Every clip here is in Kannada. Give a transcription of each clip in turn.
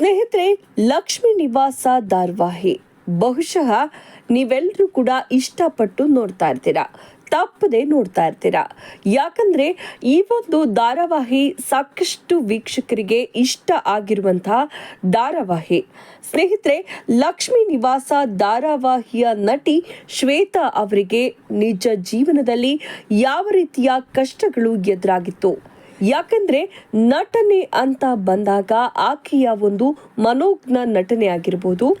ಸ್ನೇಹಿತರೆ, ಲಕ್ಷ್ಮಿ ನಿವಾಸ ಧಾರಾವಾಹಿ. ಬಹುಶಃ ನೀವೆಲ್ಲರೂ ಕೂಡ ಇಷ್ಟಪಟ್ಟು ನೋಡ್ತಾ ಇರ್ತೀರಾ? ತಪ್ಪದೆ ನೋಡ್ತಾ ಇರ್ತೀರಾ? ಯಾಕಂದ್ರೆ ಈ ಒಂದು ಧಾರಾವಾಹಿ ಸಾಕಷ್ಟು ವೀಕ್ಷಕರಿಗೆ ಇಷ್ಟ ಆಗಿರುವಂತಹ ಧಾರಾವಾಹಿ. ಸ್ನೇಹಿತರೆ, ಲಕ್ಷ್ಮಿ ನಿವಾಸ ಧಾರಾವಾಹಿಯ ನಟಿ ಶ್ವೇತಾ ಅವರಿಗೆ ನಿಜ ಜೀವನದಲ್ಲಿ ಯಾವ ರೀತಿಯ ಕಷ್ಟಗಳು ಎದುರಾಗಿತ್ತು? ಯಾಕಂದ್ರೆ ನಟನೆ ಅಂತ ಬಂದಾಗ ಆಕೆಯ ಒಂದು ಮನೋಜ್ಞ ನಟನೆ ಆಗಿರ್ಬೋದು,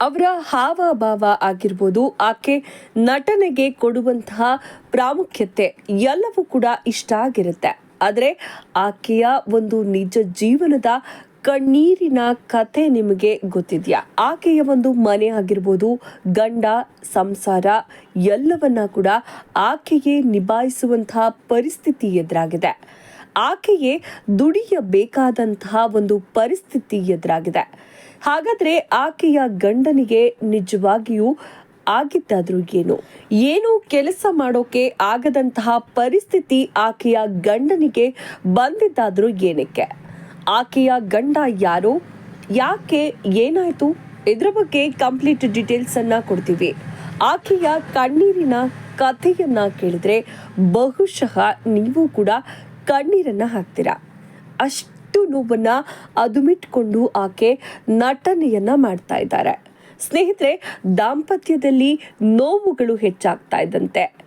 ಅವರ ಹಾವಭಾವ ಆಗಿರ್ಬೋದು, ಆಕೆ ನಟನೆಗೆ ಕೊಡುವಂತಹ ಪ್ರಾಮುಖ್ಯತೆ ಎಲ್ಲವೂ ಕೂಡ ಇಷ್ಟ ಆಗಿರುತ್ತೆ. ಆದರೆ ಆಕೆಯ ಒಂದು ನಿಜ ಜೀವನದ ಕಣ್ಣೀರಿನ ಕತೆ ನಿಮಗೆ ಗೊತ್ತಿದೆಯಾ? ಆಕೆಯ ಒಂದು ಮನೆ ಆಗಿರ್ಬೋದು, ಗಂಡ, ಸಂಸಾರ, ಎಲ್ಲವನ್ನ ಕೂಡ ಆಕೆಗೆ ನಿಭಾಯಿಸುವಂತಹ ಪರಿಸ್ಥಿತಿ ಎದುರಾಗಿದೆ. ಆಕೆಯೇ ದುಡಿಯಬೇಕಾದಂತಹ ಒಂದು ಪರಿಸ್ಥಿತಿ ಎದುರಾಗಿದೆ. ಹಾಗಾದ್ರೆ ಆಕೆಯ ಗಂಡನಿಗೆ ನಿಜವಾಗಿಯೂ ಆಗಿದ್ದಾದ್ರೂ ಏನು? ಏನು ಕೆಲಸ ಮಾಡೋಕೆ ಆಗದಂತಹ ಪರಿಸ್ಥಿತಿ ಆಕೆಯ ಗಂಡನಿಗೆ ಬಂದಿದ್ದಾದ್ರೂ ಏನಕ್ಕೆ? ಆಕೆಯ ಗಂಡ ಯಾರು? ಯಾಕೆ ಏನಾಯಿತು? ಇದರ ಬಗ್ಗೆ ಕಂಪ್ಲೀಟ್ ಡೀಟೇಲ್ಸನ್ನು ಕೊಡ್ತೀವಿ. ಆಕೆಯ ಕಣ್ಣೀರಿನ ಕಥೆಯನ್ನ ಕೇಳಿದ್ರೆ ಬಹುಶಃ ನೀವು ಕೂಡ ಕಣ್ಣೀರನ್ನ ಹಾಕ್ತೀರಾ? ಅಷ್ಟು ನೋವನ್ನ ಅದುಮಿಟ್ಕೊಂಡು ಆಕೆ ನಟನೆಯನ್ನ ಮಾಡ್ತಾ ಇದ್ದಾರೆ. ಸ್ನೇಹಿತರೆ, ದಾಂಪತ್ಯದಲ್ಲಿ ನೋವುಗಳು ಹೆಚ್ಚಾಗ್ತಾ ಇದ್ದಂತೆ.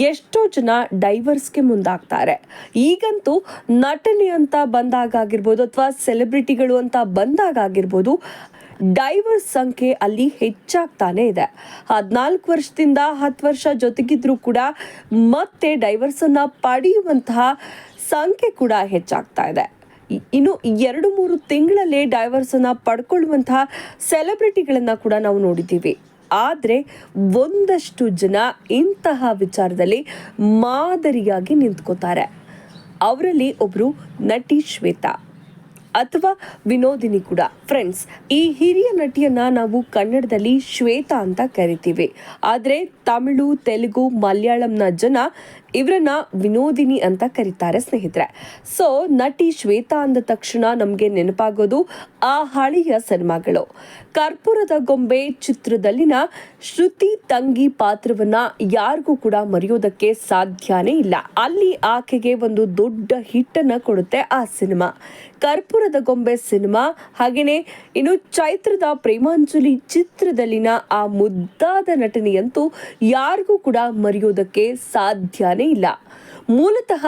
ಎಷ್ಟೋ ಜನ ಡೈವರ್ಸ್ಗೆ ಮುಂದಾಗ್ತಾರೆ. ಈಗಂತೂ ನಟನೆ ಅಂತ ಬಂದಾಗ ಆಗಿರ್ಬೋದು ಅಥವಾ ಸೆಲೆಬ್ರಿಟಿಗಳು ಅಂತ ಬಂದಾಗ ಆಗಿರ್ಬೋದು ಡೈವರ್ಸ್ ಸಂಖ್ಯೆ ಅಲ್ಲಿ ಹೆಚ್ಚಾಗ್ತಾನೆ ಇದೆ. ಹದಿನಾಲ್ಕು ವರ್ಷದಿಂದ ಹತ್ತು ವರ್ಷ ಜೊತೆಗಿದ್ರೂ ಕೂಡ ಮತ್ತೆ ಡೈವರ್ಸ್ ಅನ್ನ ಪಡೆಯುವಂತಹ ಸಂಖ್ಯೆ ಕೂಡ ಹೆಚ್ಚಾಗ್ತಾ ಇದೆ. ಇನ್ನು ಎರಡು ಮೂರು ತಿಂಗಳಲ್ಲೇ ಡೈವರ್ಸ್ ಅನ್ನ ಪಡ್ಕೊಳ್ಳುವಂತಹ ಸೆಲೆಬ್ರಿಟಿಗಳನ್ನು ಕೂಡ ನಾವು ನೋಡಿದ್ದೀವಿ. ಆದರೆ ಒಂದಷ್ಟು ಜನ ಇಂತಹ ವಿಚಾರದಲ್ಲಿ ಮಾದರಿಯಾಗಿ ನಿಂತ್ಕೋತಾರೆ. ಅವರಲ್ಲಿ ಒಬ್ಬರು ನಟಿ ಶ್ವೇತಾ. ಅಥವಾ ವಿನೋದಿನಿ ಕೂಡ. ಫ್ರೆಂಡ್ಸ್ ಈ ಹಿರಿಯ ನಟಿಯನ್ನ ನಾವು ಕನ್ನಡದಲ್ಲಿ ಶ್ವೇತಾ ಅಂತ ಕರಿತೀವಿ. ಆದರೆ ತಮಿಳು, ತೆಲುಗು, ಮಲಯಾಳಂನ ಜನ ಇವರನ್ನ ವಿನೋದಿನಿ ಅಂತ ಕರೀತಾರೆ ಸ್ನೇಹಿತರೆ. ಸೊ ನಟಿ ಶ್ವೇತಾ ಅಂದ ತಕ್ಷಣ ನಮಗೆ ನೆನಪಾಗೋದು ಆ ಹಳೆಯ ಸಿನಿಮಾಗಳು. ಕರ್ಪೂರದ ಗೊಂಬೆ ಚಿತ್ರದಲ್ಲಿನ ಶ್ರುತಿ ತಂಗಿ ಪಾತ್ರವನ್ನ ಯಾರಿಗೂ ಕೂಡ ಮರೆಯೋದಕ್ಕೆ ಸಾಧ್ಯನೇ ಇಲ್ಲ. ಅಲ್ಲಿ ಆಕೆಗೆ ಒಂದು ದೊಡ್ಡ ಹಿಟ್ಟನ್ನ ಕೊಡುತ್ತೆ ಆ ಸಿನಿಮಾ. ಕರ್ಪೂರದ ಗೊಂಬೆ ಸಿನಿಮಾ ಹಾಗೆಯೇ ಇನ್ನು ಚೈತ್ರದ ಪ್ರೇಮಾಂಜಲಿ ಚಿತ್ರದಲ್ಲಿನ ಆ ಮುದ್ದಾದ ನಟನೆಯಂತೂ ಯಾರಿಗೂ ಕೂಡ ಮರೆಯೋದಕ್ಕೆ ಸಾಧ್ಯನೇ ಇಲ್ಲ. ಮೂಲತಃ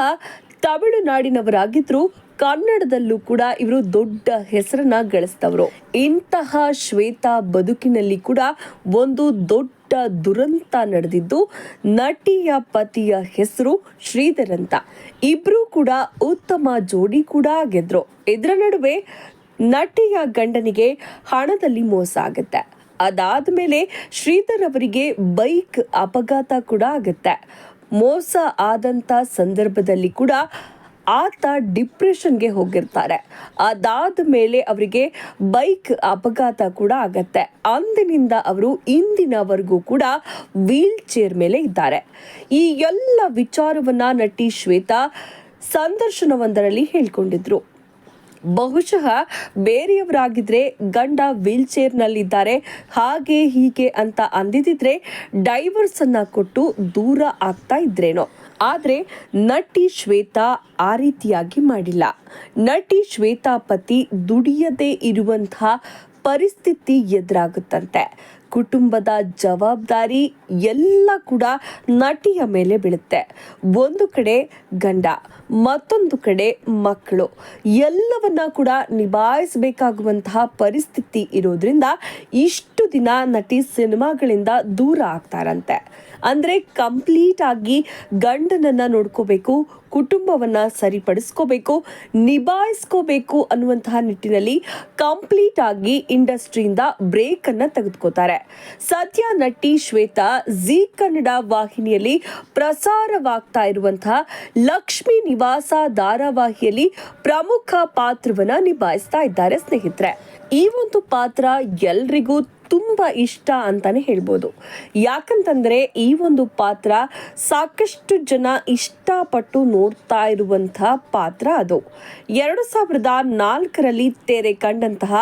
ತಮಿಳುನಾಡಿನವರಾಗಿದ್ರು ಕನ್ನಡದಲ್ಲೂ ಕೂಡ ಇವರು ದೊಡ್ಡ ಹೆಸರನ್ನ ಗಳಿಸಿದವರು. ಇಂತಹ ಶ್ವೇತಾ ಬದುಕಿನಲ್ಲಿ ಕೂಡ ಒಂದು ದೊಡ್ಡ ದುರಂತ ನಡೆದಿದ್ದು, ನಟಿಯ ಪತಿಯ ಹೆಸರು ಶ್ರೀಧರ್ ಅಂತ. ಇಬ್ರು ಕೂಡ ಉತ್ತಮ ಜೋಡಿ ಕೂಡ ಆಗಿದ್ರು ಇದರ ನಡುವೆ ನಟಿಯ ಗಂಡನಿಗೆ ಹಣದಲ್ಲಿ ಮೋಸ ಆಗುತ್ತೆ. ಅದಾದ್ಮೇಲೆ ಶ್ರೀಧರ್ ಅವರಿಗೆ ಬೈಕ್ ಅಪಘಾತ ಕೂಡ ಆಗುತ್ತೆ. ಮೋಸ ಆದಂತ ಸಂದರ್ಭದಲ್ಲಿ ಕೂಡ ಆತ ಡಿಪ್ರೆಷನ್ಗೆ ಹೋಗಿರ್ತಾರೆ. ಅದಾದ ಮೇಲೆ ಅವರಿಗೆ ಬೈಕ್ ಅಪಘಾತ ಕೂಡ ಆಗತ್ತೆ. ಅಂದಿನಿಂದ ಅವರು ಇಂದಿನವರೆಗೂ ಕೂಡ ವೀಲ್ ಚೇರ್ ಮೇಲೆ ಇದ್ದಾರೆ. ಈ ಎಲ್ಲ ವಿಚಾರವನ್ನ ನಟಿ ಶ್ವೇತಾ ಸಂದರ್ಶನವೊಂದರಲ್ಲಿ ಹೇಳ್ಕೊಂಡಿದ್ರು. ಬಹುಶಃ ಬೇರೆಯವರಾಗಿದ್ರೆ ಗಂಡ ವೀಲ್ ಚೇರ್ನಲ್ಲಿದ್ದಾರೆ ಹಾಗೆ ಹೀಗೆ ಅಂತ ಅಂದಿದ್ರೆ ಡೈವರ್ಸ್ ಅನ್ನ ಕೊಟ್ಟು ದೂರ ಆಗ್ತಾ ಇದ್ರೇನೋ. ಆದ್ರೆ ನಟಿ ಶ್ವೇತಾ ಆ ರೀತಿಯಾಗಿ ಮಾಡಿಲ್ಲ. ನಟಿ ಶ್ವೇತಾ ಪತಿ ದುಡಿಯದೇ ಇರುವಂತಹ ಪರಿಸ್ಥಿತಿ ಎದುರಾಗುತ್ತಂತೆ. ಕುಟುಂಬದ ಜವಾಬ್ದಾರಿ ಎಲ್ಲ ಕೂಡ ನಟಿಯ ಮೇಲೆ ಬೀಳುತ್ತೆ. ಒಂದು ಕಡೆ ಗಂಡ, ಮತ್ತೊಂದು ಕಡೆ ಮಕ್ಕಳು. ಎಲ್ಲವನ್ನ ಕೂಡ ನಿಭಾಯಿಸಬೇಕಾಗುವಂತಹ ಪರಿಸ್ಥಿತಿ ಇರೋದ್ರಿಂದ ಇಷ್ಟು ದಿನ ನಟಿ ಸಿನಿಮಾಗಳಿಂದ ದೂರ ಆಗ್ತಾರಂತೆ ಅಂದ್ರೆ ಕಂಪ್ಲೀಟ್ ಆಗಿ ಗಂಡನನ್ನ ನೋಡ್ಕೋಬೇಕು, ಕುಟುಂಬವನ್ನ ಸರಿಪಡಿಸ್ಕೋಬೇಕು, ನಿಭಾಯಿಸ್ಕೋಬೇಕು ಅನ್ನುವಂತಹ ನಿಟ್ಟಿನಲ್ಲಿ ಕಂಪ್ಲೀಟ್ ಆಗಿ ಇಂಡಸ್ಟ್ರಿಯಿಂದ ಬ್ರೇಕ್ ಅನ್ನ ಸದ್ಯ ನಟಿ ಶ್ವೇತಾ ಜಿ ಕನ್ನಡ ವಾಹಿನಿಯಲ್ಲಿ ಪ್ರಸಾರವಾಗ್ತಾ ಇರುವಂತಹ ಲಕ್ಷ್ಮಿ ನಿವಾಸ ಧಾರಾವಾಹಿಯಲ್ಲಿ ಪ್ರಮುಖ ಪಾತ್ರವನ್ನ ನಿಭಾಯಿಸ್ತಾ ಇದ್ದಾರೆ ಸ್ನೇಹಿತರೆ. ಈ ಒಂದು ಪಾತ್ರ ಎಲ್ರಿಗೂ ತುಂಬ ಇಷ್ಟ ಅಂತಾನೆ ಹೇಳ್ಬೋದು. ಯಾಕಂತಂದ್ರೆ ಈ ಒಂದು ಪಾತ್ರ ಸಾಕಷ್ಟು ಜನ ಇಷ್ಟಪಟ್ಟು ನೋಡ್ತಾ ಇರುವಂತಹ ಪಾತ್ರ ಅದು. ಎರಡು ಸಾವಿರದ ನಾಲ್ಕರಲ್ಲಿ ತೆರೆ ಕಂಡಂತಹ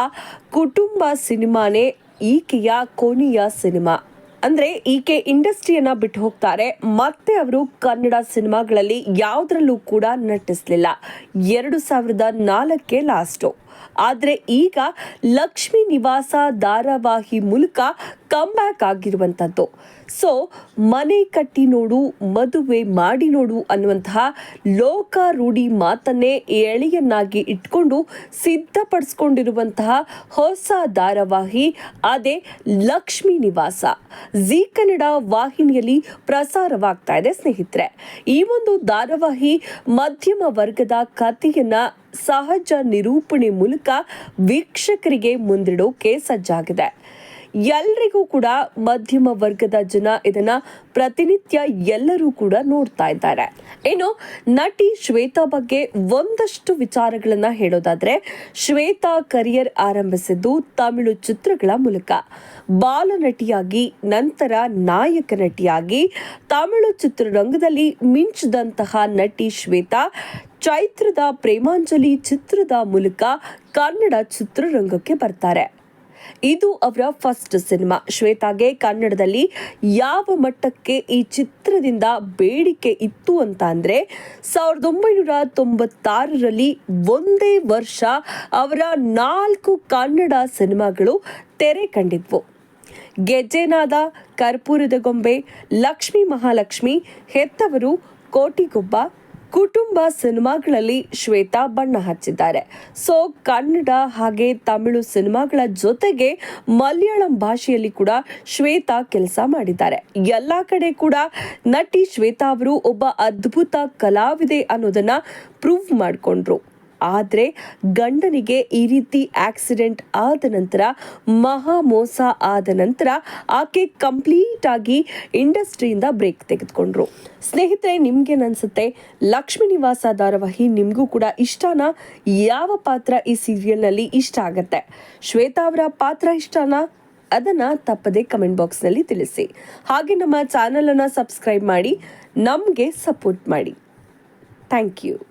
ಕುಟುಂಬ ಸಿನಿಮಾನೇ ಈಕೆಯ ಕೊನೆಯ ಸಿನಿಮಾ. ಅಂದ್ರೆ ಈಕೆ ಇಂಡಸ್ಟ್ರಿಯನ್ನ ಬಿಟ್ಟು ಹೋಗ್ತಾರೆ. ಮತ್ತೆ ಅವರು ಕನ್ನಡ ಸಿನಿಮಾಗಳಲ್ಲಿ ಯಾವುದ್ರಲ್ಲೂ ಕೂಡ ನಟಿಸಲಿಲ್ಲ. ಎರಡು ಸಾವಿರದ ನಾಲ್ಕೇ ಲಾಸ್ಟು ಆದರೆ ಈಗ ಲಕ್ಷ್ಮಿ ನಿವಾಸ ಧಾರಾವಾಹಿ ಮೂಲಕ ಕಮ್ಬ್ಯಾಕ್ ಆಗಿರುವಂಥದ್ದು ಸೊ ಮನೆ ಕಟ್ಟಿ ನೋಡು, ಮದುವೆ ಮಾಡಿ ನೋಡು ಅನ್ನುವಂತಹ ಲೋಕಾರೂಢಿ ಮಾತನ್ನೇ ಎಳೆಯನ್ನಾಗಿ ಇಟ್ಕೊಂಡು ಸಿದ್ಧಪಡಿಸ್ಕೊಂಡಿರುವಂತಹ ಹೊಸ ಧಾರಾವಾಹಿ, ಅದೇ ಲಕ್ಷ್ಮಿ ನಿವಾಸ. ಜೀ ಕನ್ನಡ ವಾಹಿನಿಯಲ್ಲಿ ಪ್ರಸಾರವಾಗ್ತಾ ಇದೆ ಸ್ನೇಹಿತರೆ. ಈ ಒಂದು ಧಾರಾವಾಹಿ ಮಧ್ಯಮ ವರ್ಗದ ಕಥೆಯನ್ನ ಸಹಜ ನಿರೂಪಣೆ ಮೂಲಕ ವೀಕ್ಷಕರಿಗೆ ಮುಂದಿಡೋಕೆ ಸಜ್ಜಾಗಿದೆ. ಎಲ್ರಿಗೂ ಕೂಡ ಮಧ್ಯಮ ವರ್ಗದ ಜನ ಇದನ್ನ ಪ್ರತಿನಿತ್ಯ ಎಲ್ಲರೂ ಕೂಡ ನೋಡ್ತಾ ಇದ್ದಾರೆ. ಇನ್ನು ನಟಿ ಶ್ವೇತಾ ಬಗ್ಗೆ ಒಂದಷ್ಟು ವಿಚಾರಗಳನ್ನ ಹೇಳೋದಾದ್ರೆ, ಶ್ವೇತಾ ಕರಿಯರ್ ಆರಂಭಿಸಿದ್ದು ತಮಿಳು ಚಿತ್ರಗಳ ಮೂಲಕ. ಬಾಲನಟಿಯಾಗಿ ನಂತರ ನಾಯಕ ನಟಿಯಾಗಿ, ತಮಿಳು ಚಿತ್ರರಂಗದಲ್ಲಿ ಮಿಂಚಿದಂತಹ ನಟಿ ಶ್ವೇತಾ, ಚೈತ್ರದ ಪ್ರೇಮಾಂಜಲಿ ಚಿತ್ರದ ಮೂಲಕ ಕನ್ನಡ ಚಿತ್ರರಂಗಕ್ಕೆ ಬರ್ತಾರೆ. ಇದು ಅವರ ಫಸ್ಟ್ ಸಿನಿಮಾ. ಶ್ವೇತಾಗೆ ಕನ್ನಡದಲ್ಲಿ ಯಾವ ಮಟ್ಟಕ್ಕೆ ಈ ಚಿತ್ರದಿಂದ ಬೇಡಿಕೆ ಇತ್ತು ಅಂತ ಅಂದರೆ ಸಾವಿರದ ಒಂಬೈನೂರ ತೊಂಬತ್ತಾರರಲ್ಲಿ ಒಂದೇ ವರ್ಷ ಅವರ ನಾಲ್ಕು ಕನ್ನಡ ಸಿನಿಮಾಗಳು ತೆರೆ ಕಂಡಿದ್ವು. ಗೆಜ್ಜೆನಾದ, ಕರ್ಪೂರದ ಗೊಂಬೆ, ಲಕ್ಷ್ಮೀ ಮಹಾಲಕ್ಷ್ಮಿ, ಹೆತ್ತವರು, ಕೋಟಿಗೊಬ್ಬ ಕುಟುಂಬ ಸಿನಿಮಾಗಳಲ್ಲಿ ಶ್ವೇತಾ ಬಣ್ಣ ಹಚ್ಚಿದ್ದಾರೆ. ಸೊ ಕನ್ನಡ ಹಾಗೆ ತಮಿಳು ಸಿನಿಮಾಗಳ ಜೊತೆಗೆ ಮಲಯಾಳಂ ಭಾಷೆಯಲ್ಲಿ ಕೂಡ ಶ್ವೇತಾ ಕೆಲಸ ಮಾಡಿದ್ದಾರೆ. ಎಲ್ಲ ಕಡೆ ಕೂಡ ನಟಿ ಶ್ವೇತಾ ಅವರು ಒಬ್ಬ ಅದ್ಭುತ ಕಲಾವಿದೆ ಅನ್ನೋದನ್ನ ಪ್ರೂವ್ ಮಾಡಿಕೊಂಡ್ರು. ಆದರೆ ಗಂಡನಿಗೆ ಈ ರೀತಿ ಆಕ್ಸಿಡೆಂಟ್ ಆದ ನಂತರ, ಮಹಾ ಮೋಸ ಆದ ನಂತರ ಆಕೆ ಕಂಪ್ಲೀಟ್ ಆಗಿ ಇಂಡಸ್ಟ್ರಿಯಿಂದ ಬ್ರೇಕ್ ತೆಗೆದುಕೊಂಡ್ರು. ಸ್ನೇಹಿತರೆ, ನಿಮ್ಗೆ ಅನ್ಸುತ್ತೆ, ಲಕ್ಷ್ಮೀ ನಿವಾಸ ಧಾರಾವಾಹಿ ನಿಮಗೂ ಕೂಡ ಇಷ್ಟನಾ? ಯಾವ ಪಾತ್ರ ಈ ಸೀರಿಯಲ್ನಲ್ಲಿ ಇಷ್ಟ ಆಗತ್ತೆ? ಶ್ವೇತಾ ಅವರ ಪಾತ್ರ ಇಷ್ಟನಾ? ಅದನ್ನ ತಪ್ಪದೆ ಕಮೆಂಟ್ ಬಾಕ್ಸ್ನಲ್ಲಿ ತಿಳಿಸಿ. ಹಾಗೆ ನಮ್ಮ ಚಾನಲನ್ನು ಸಬ್ಸ್ಕ್ರೈಬ್ ಮಾಡಿ, ನಮಗೆ ಸಪೋರ್ಟ್ ಮಾಡಿ. Thank you